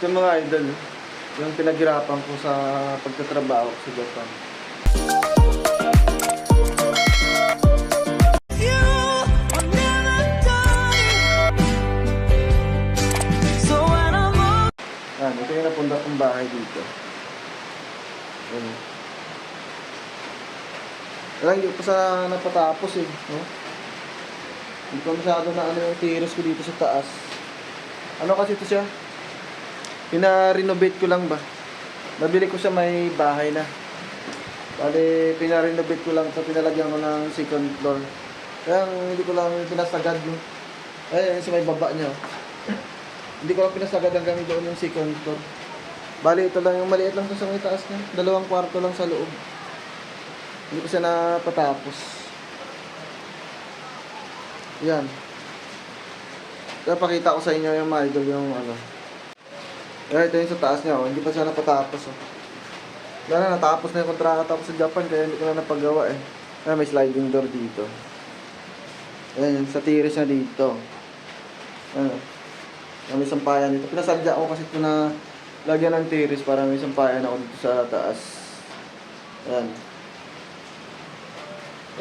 Ito mga idol, yung pinaghirapan ko sa pagtatrabaho sa Japan. Yan, ito yung napunta kong bahay dito. Yan. Wala, hindi pa sa napatapos eh. No? Hindi ko masyado na ano yung tiros ko dito sa taas. Ano kasi ito siya? Pina-renovate ko lang ba? Nabili ko siya may bahay na. Bali, pina-renovate ko lang ito. Pinalagyan ko ng second floor. Kaya hindi ko lang pinasagad. No? Eh, sa may baba niya. oh. Hindi ko lang pinasagad hanggang doon yung second floor. Bali, ito lang yung maliit lang sa may taas niya. Dalawang kwarto lang sa loob. Hindi ko siya napatapos. Yan. Kaya pakita ko sa inyo yung mga idol yung ano. Kaya ito yung sa taas niya, oh. hindi pa siya napatapos. Oh. Wala na, natapos na yung kontrata ko sa Japan, kaya hindi ko na napagawa eh. Kaya may sliding door dito. Ayan, sa tiris niya dito. Ano. May sampayan dito. Pinasadya ko kasi ito na lagyan ng tiris para may sampayan ako dito sa taas. Ayan.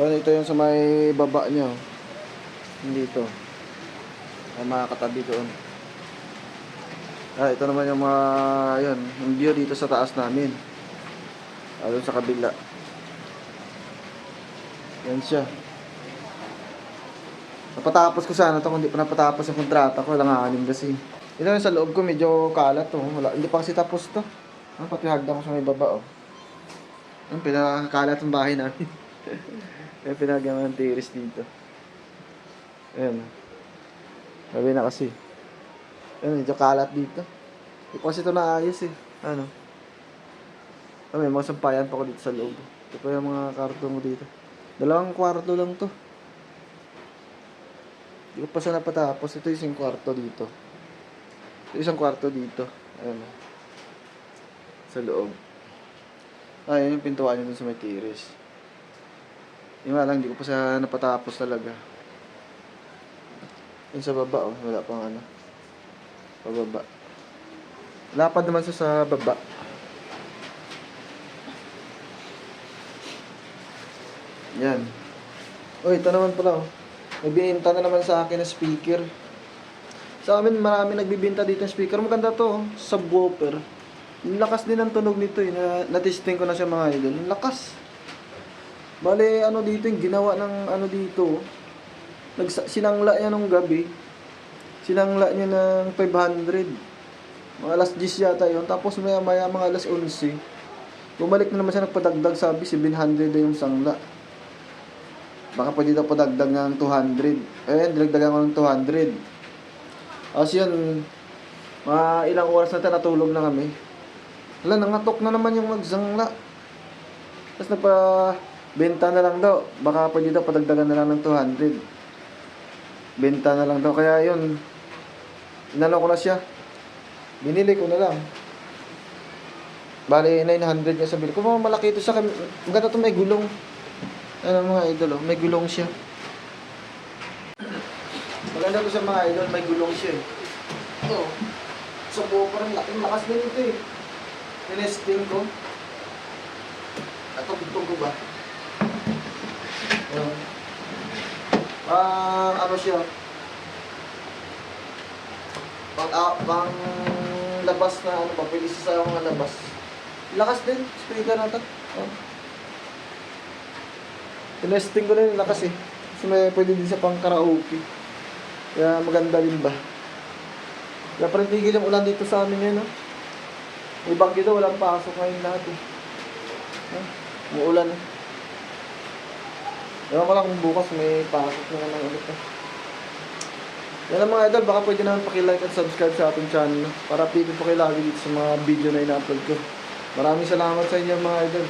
Ayan, ito yung sa may baba niya. oh. Dito. May mga katabi doon. Ah, ito naman yung mga, yun, yung view dito sa taas namin. Ah, sa kabila. Yan siya. Napatapos ko sana to, hindi pa napatapos yung kontrata ko, lang anim kasi. Ito yung sa loob ko, medyo kalat to. Wala, hindi pa kasi tapos to. Ah, pati hagdan ko sa may baba, oh. Ang pinakakalat ng bahay namin. Kaya pinagawa ng tiris dito. Ayan. Sabi na kasi. Ayan, medyo kalat dito. Hindi pa kasi ito naayos eh. Ano? Ah, may mga sampayan pa ko dito sa loob. Ito pa yung mga karton ko dito. Dalawang kwarto lang to. Hindi ko pa siya napatapos. Ito yung isang kwarto dito. Ito isang kwarto dito. Ayan. Sa loob. Ah, yun yung pintuan nyo dun sa may tiris. Yung lang, hindi ko pa siya napatapos talaga. Yung sa baba, oh. Wala pang ano. Pababa. Lapad naman siya sa baba. Yan. Oh, ito naman pala, oh. May bininta na naman sa akin na speaker. Sa amin, marami nagbibinta dito ng speaker. Maganda to, oh. Subwoofer. Yung lakas din ng tunog nito, eh. Na, na-testing ko na siya mga idol. Yung lakas. Bale, ano dito, yung ginawa ng ano dito, oh. Nagsa- sinangla niya nung gabi. Sinangla niya ng 500. Mga alas 10 yata yun. Tapos maya maya mga alas 11. Bumalik na naman siya nagpadagdag sabi 700 na yung sangla. Baka pwede daw padagdag ng 200. Eh, dinagdagan ko ng 200. Tapos yun, mga ilang oras na tayo natulog na kami. Wala, nangatok na naman yung magsangla. Tapos nagpa benta na lang daw. Baka pwede daw padagdagan na lang ng 200. Benta na lang daw. Kaya yun, inano ko na siya. Binili ko na lang. Bali, 900 niya sa bill. Kung malaki ito sa kami, maganda ito may gulong. Ano mga idol, oh, may gulong siya. Maganda ito sa mga idol, may gulong siya eh. Ito, sa buo parang laking lakas din ito eh. Tinesting ko. Ito, butong ko ba? Ayan. Pang ano siya? Pang, ah, pang labas na ano? Pwede sa mga labas. Lakas din, speaker na to. Oh. Tinesting ko na yung lakas eh. Kasi may pwede din sa pang karaoke. Kaya maganda din ba? Kaya parang tigil yung ulan dito sa amin ngayon, no? May bagyo daw, walang pasok ngayon lahat eh. Huh? Umuulan eh. Ewan ko lang kung bukas may pasok na naman ulit eh. Yan ang mga idol, baka pwede naman pakilike at subscribe sa ating channel para updated po kayo lagi dito sa mga video na ina-upload ko. Maraming salamat sa inyo mga idol.